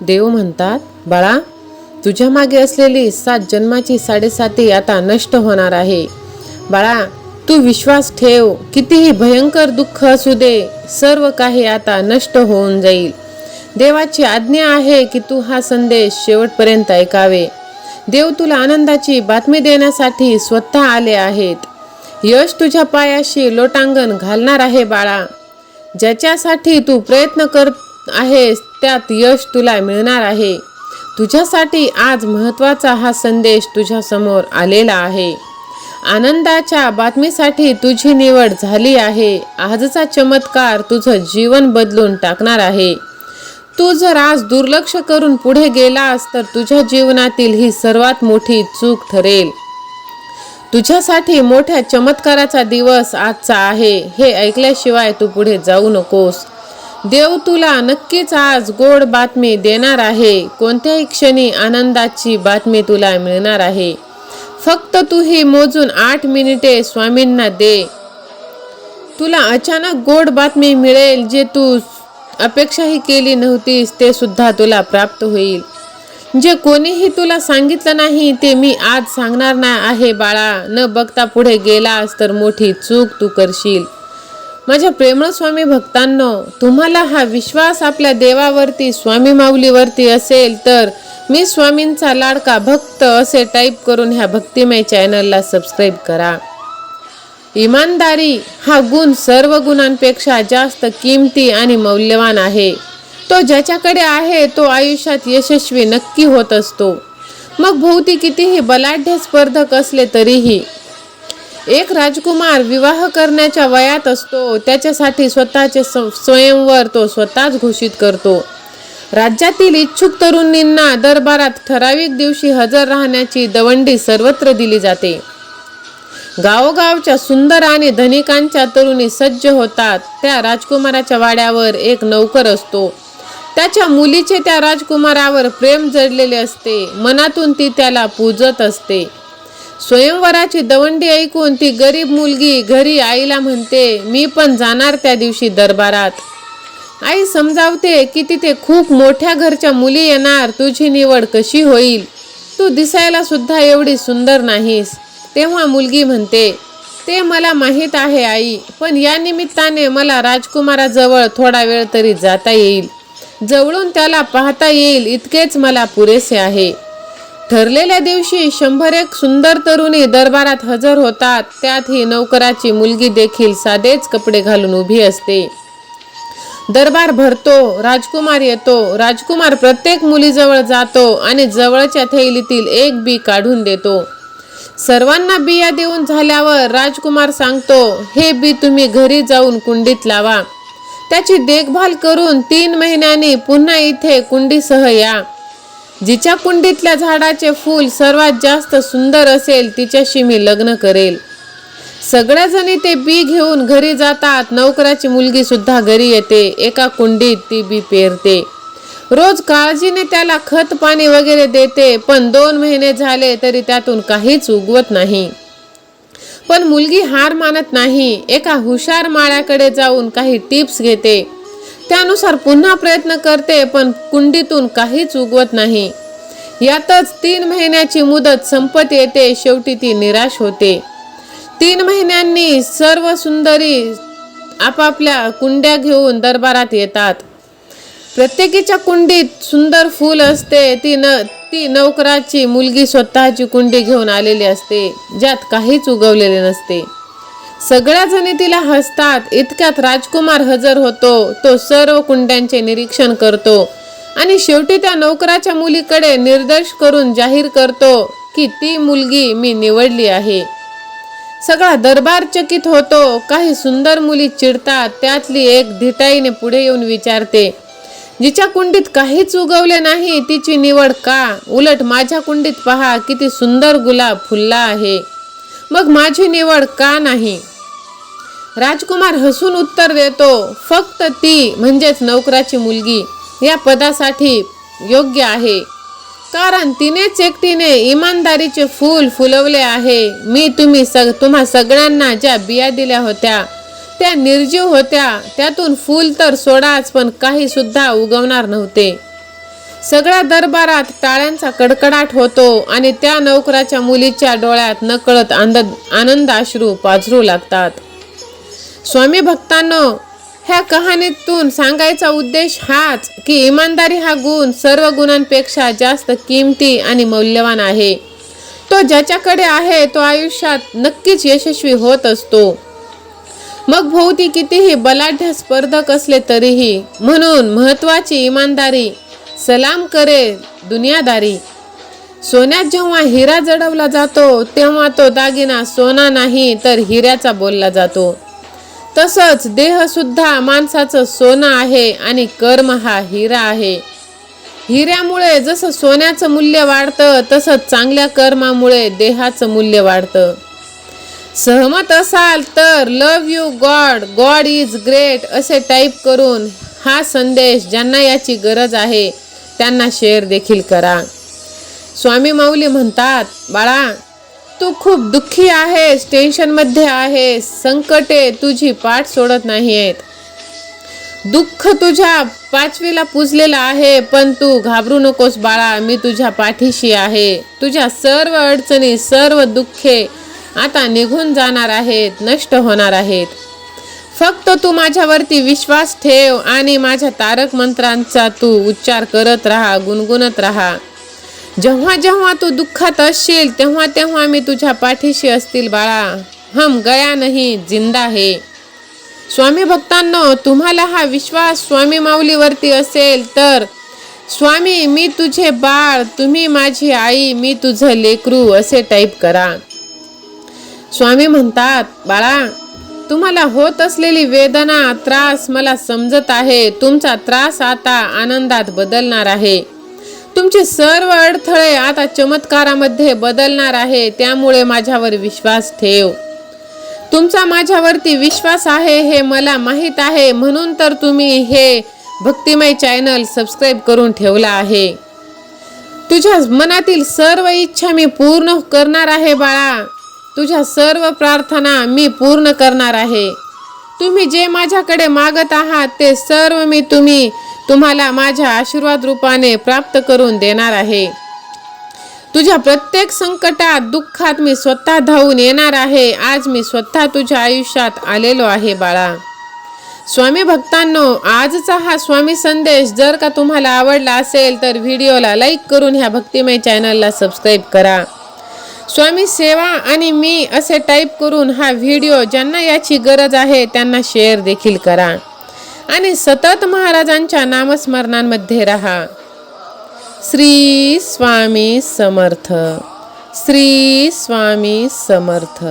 देव म्हणतात बाळा तुझ्या मागे असलेली सात जन्माची साडेसाती आता नष्ट होणार आहे. बाळा तू विश्वास ठेव कितीही भयंकर दुःख असू दे सर्व काही आता नष्ट होऊन जाईल. देवाची आज्ञा आहे की तू हा संदेश शेवटपर्यंत ऐकावे. देव तुला आनंदाची बातमी देण्यासाठी स्वतः आले आहेत. यश तुझ्या पायाशी लोटांगण घालणार आहे बाळा. ज्याच्यासाठी तू प्रयत्न कर आहेस त्यात यश तुला मिळणार आहे. तुझ्यासाठी आज महत्त्वाचा हा संदेश तुझ्यासमोर आलेला आहे. आनंदाच्या बातमीसाठी तुझी निवड झाली आहे. आजचा चमत्कार तुझं जीवन बदलून टाकणार आहे. तू जर आज दुर्लक्ष करून पुढे गेलास तर तुझ्या जीवनातील ही सर्वात मोठी चूक ठरेल. तुझ्यासाठी मोठ्या चमत्काराचा दिवस आजचा आहे. हे ऐकल्याशिवाय तू पुढे जाऊ नकोस. देव तुला नक्कीच आज गोड बातमी देणार आहे. कोणत्याही क्षणी आनंदाची बातमी तुला मिळणार आहे. फक्त तू ही मोजून आठ मिनिटे स्वामींना दे. तुला अचानक गोड बातमी मिळेल जे तू अपेक्षाही केली नव्हतीस ते सुद्धा तुला प्राप्त होईल. जे कोणीही तुला सांगितलं नाही ते मी आज सांगणार नाही आहे बाळा. न बघता पुढे गेलास तर मोठी चूक तू करशील. माझ्या प्रेमळ स्वामी भक्तांनो तुम्हाला हा विश्वास आपल्या देवावरती स्वामी माऊलीवरती असेल तर मी स्वामींचा लाडका भक्त असे टाईप करून ह्या भक्तिमय चॅनलला सबस्क्राईब करा. इमानदारी हा गुण सर्व गुणांपेक्षा जास्त किमती आणि मौल्यवान आहे. तो ज्याच्याकडे आहे तो आयुष्यात यशस्वी नक्की होत असतो. मग भोवती कितीही बलाढ्य स्पर्धक असले तरीही एक राजकुमार विवाह करण्याच्या वयात असतो त्याच्यासाठी स्वतःचे स- स्वयंवर तो स्वतःच घोषित करतो. राज्यातील इच्छुक तरुणींना दरबारात ठराविक दिवशी हजर राहण्याची दवंडी सर्वत्र दिली जाते. गावोगावच्या सुंदर आणि धनिकांच्या तरुणी सज्ज होतात. त्या राजकुमाराच्या वाड्यावर एक नौकर असतो. त्याच्या मुलीचे त्या राजकुमारावर प्रेम जडलेले असते. मनातून ती त्याला पूजत असते. स्वयंवराची दवंडी ऐकून ती गरीब मुलगी घरी आईला म्हणते मी पण जाणार त्या दिवशी दरबारात. आई समजावते की तिथे खूप मोठ्या घरच्या मुली येणार तुझी निवड कशी होईल? तू दिसायला सुद्धा एवढी सुंदर नाहीस. तेव्हा मुलगी म्हणते ते मला माहीत आहे आई पण या निमित्ताने मला राजकुमाराजवळ थोडा वेळ तरी जाता येईल. जवळून त्याला पाहता येईल इतकेच मला पुरेसे आहे. ठरलेल्या दिवशी शंभर एक सुंदर तरुणी दरबारात हजर होतात. त्यात ही नौकराची मुलगी देखील साधेच कपडे घालून उभी असते. दरबार भरतो राजकुमार येतो. राजकुमार प्रत्येक मुलीजवळ जातो आणि जवळच्या थैलीतील एक बी काढून देतो. सर्वांना बिया देऊन झाल्यावर राजकुमार सांगतो हे बी तुम्ही घरी जाऊन कुंडीत लावा. त्याची देखभाल करून तीन महिन्यांनी पुन्हा इथे कुंडीसह या. जिच्या कुंडीतल्या झाडाचे फूल सर्वात जास्त सुंदर असेल तिच्याशी मी लग्न करेल. सगळ्याजणी ते बी घेऊन घरी जातात. नोकराची मुलगी सुद्धा घरी येते. एका कुंडीत ती बी पेरते. रोज काळजीने त्याला खत पाणी वगैरे देते पण दोन महिने झाले तरी त्यातून काहीच उगवत नाही. पण मुलगी हार मानत नाही. एका हुशार माळ्याकडे जाऊन काही टिप्स घेते. त्यानुसार पुन्हा प्रयत्न करते पण कुंडीतून काहीच उगवत नाही. यातच तीन महिन्याची मुदत संपत येते शेवटी ती निराश होते. तीन महिन्यांनी सर्व सुंदरी आपापल्या कुंड्या घेऊन दरबारात येतात. प्रत्येकीच्या कुंडीत सुंदर फूल असते ती न ती नौकराची मुलगी स्वतःची कुंडी घेऊन आलेली असते ज्यात काहीच उगवलेले नसते. सगळ्या जणी तिला हसतात. इतक्यात राजकुमार हजर होतो. तो सर्व कुंड्यांचे निरीक्षण करतो. आणि शेवटी त्या नोकराच्या मुलीकडे निर्देश करून जाहीर करतो की ती मुलगी मी निवडली आहे. सगळा दरबार चकित होतो. काही सुंदर मुली चिडतात. त्यातली एक धिटाईने पुढे येऊन विचारते जिच्या कुंडीत काहीच उगवले नाही तिची निवड का? उलट माझ्या कुंडीत पहा किती सुंदर गुलाब फुलला आहे. मग माझी निवड का नाही? राजकुमार हसून उत्तर देतो फक्त ती म्हणजेच नोकराची मुलगी या पदासाठी योग्य आहे. कारण तिनेच एकटीने इमानदारीचे फूल फुलवले आहे. मी तुम्ही सग तुम्हा सगळ्यांना ज्या बिया दिल्या होत्या त्या निर्जीव होत्या त्यातून फूल तर सोडाच पण काही सुद्धा उगवणार नव्हते. सगळ्या दरबारात टाळ्यांचा कडकडाट होतो आणि त्या नोकराच्या मुलीच्या डोळ्यात नकळत आनंद आनंद अश्रू पाझरू लागतात. स्वामी भक्तांनो ह्या कहाणीतून सांगायचा उद्देश हाच की इमानदारी हा गुण सर्व गुणांपेक्षा जास्त किमती आणि मौल्यवान आहे. तो ज्याच्याकडे आहे तो आयुष्यात नक्कीच यशस्वी होत असतो. मग भोवती कितीही बलाढ्य स्पर्धक असले तरीही म्हणून महत्वाची इमानदारी सलाम करे दुनियादारी. सोन्यात जेव्हा हिरा जडवला जातो तेव्हा तो दागिना सोना नाही तर हिऱ्याचा बोलला जातो. तसंच देह सुद्धा माणसाचं सोनं आहे आणि कर्म हा हिरा आहे. हिऱ्यामुळे जसं सोन्याचं मूल्य वाढतं तसंच चांगल्या कर्मामुळे देहाचं मूल्य वाढतं. सहमत असाल तर love you God God is great असे टाईप करून हा संदेश ज्यांना याची गरज आहे त्यांना शेअर देखील करा. स्वामी माऊली म्हणतात बाळा तू खूप दुःखी आहेस टेन्शनमध्ये आहेस संकटे तुझी पाठ सोडत नाही आहेत दुःख तुझ्या पाचवीला पुजलेलं आहे पण तू घाबरू नकोस बाळा मी तुझ्या पाठीशी आहे. तुझ्या सर्व अडचणी सर्व दुःखे आता निघून जाणार आहेत नष्ट होणार आहेत. फक्त तू माझ्यावरती विश्वास ठेव आणि माझ्या तारक मंत्रांचा तू उच्चार करत राहा गुणगुणत राहा. जेव्हा जेव्हा तू दुःखात असशील तेव्हा तेव्हा मी तुझ्या पाठीशी असतील बाळा. हम गया नाही जिंदा आहे. स्वामी भक्तांनो तुम्हाला हा विश्वास स्वामी माऊलीवरती असेल तर स्वामी मी तुझे बाळ तुम्ही माझी आई मी तुझं लेकरू असे टाईप करा. स्वामी म्हणतात बाळा तुम्हाला होत असलेली वेदना त्रास मला समजत आहे. तुमचा त्रास आता आनंदात बदलणार आहे. तुमचे सर्व अडथळे आता चमत्कारामध्ये बदलणार आहे त्यामुळे माझ्यावर विश्वास ठेव. तुमचा माझ्यावरती विश्वास आहे हे मला माहीत आहे म्हणून तर तुम्ही हे भक्तिमय चॅनल सबस्क्राईब करून ठेवला आहे. तुझ्या मनातील सर्व इच्छा मी पूर्ण करणार आहे बाळा. तुझ्या सर्व प्रार्थना मी पूर्ण करणार आहे. तुम्ही जे माझ्याकडे मागत आहात ते सर्व मी तुम्ही तुम्हाला माझ्या आशीर्वाद रूपाने प्राप्त करून देणार आहे. तुझ्या प्रत्येक संकटात दुःखात मी स्वतः धावून येणार आहे. आज मी स्वतः तुझ्या आयुष्यात आलेलो आहे बाळा. स्वामी भक्तांनो आजचा हा स्वामी संदेश जर का तुम्हाला आवडला असेल तर व्हिडिओला लाईक करून ह्या भक्तिमय चॅनलला सबस्क्राईब करा. स्वामी सेवा आणि मी असे टाईप करून हा व्हिडिओ ज्यांना याची गरज आहे त्यांना शेअर देखील करा. आणि सतत महाराजांच्या नामस्मरणांमध्ये राहा. श्री स्वामी समर्थ. श्री स्वामी समर्थ.